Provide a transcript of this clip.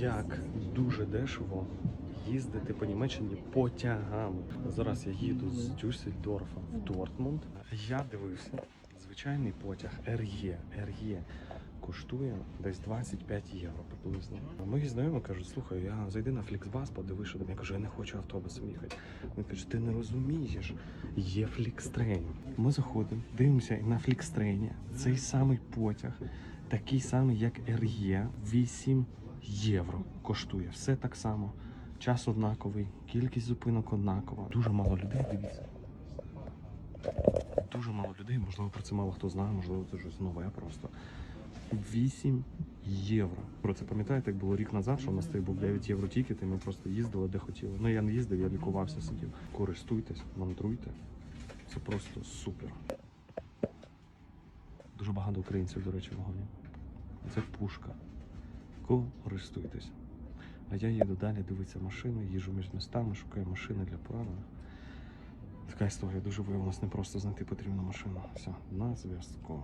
як дуже дешево їздити по Німеччині потягами. Зараз я їду з Дюссельдорфа в Дортмунд. Я дивився звичайний потяг РЄ. РЄ коштує десь 25 євро приблизно. Мої знайомі кажуть, слухай, я зайди на Фліксбас, подивись, що там. Я кажу, я не хочу автобусом їхати. Він каже, ти не розумієш, є Флікстрейн. Ми заходимо, дивимося і на Флікстрейні цей самий потяг, такий самий, як РЄ, 8 євро коштує. Все так само. Час однаковий, кількість зупинок однакова. Дуже мало людей, дивіться. Дуже мало людей, можливо, про це мало хто знає, можливо, це щось нове просто. 8 євро. Про це пам'ятаєте, як було рік назад, що в нас той був 9 євро тікет, і ми просто їздили де хотіли. Ну я не їздив, я лікувався, сидів. Користуйтесь, мандруйте. Це просто супер. Дуже багато українців, до речі, в вагоні. Це пушка. Користуйтесь. А я їду далі, дивитися машини, їжу між містами, шукаю машини для поранених. Така історія дуже виявилось не просто знайти потрібну машину. Все, на зв'язку.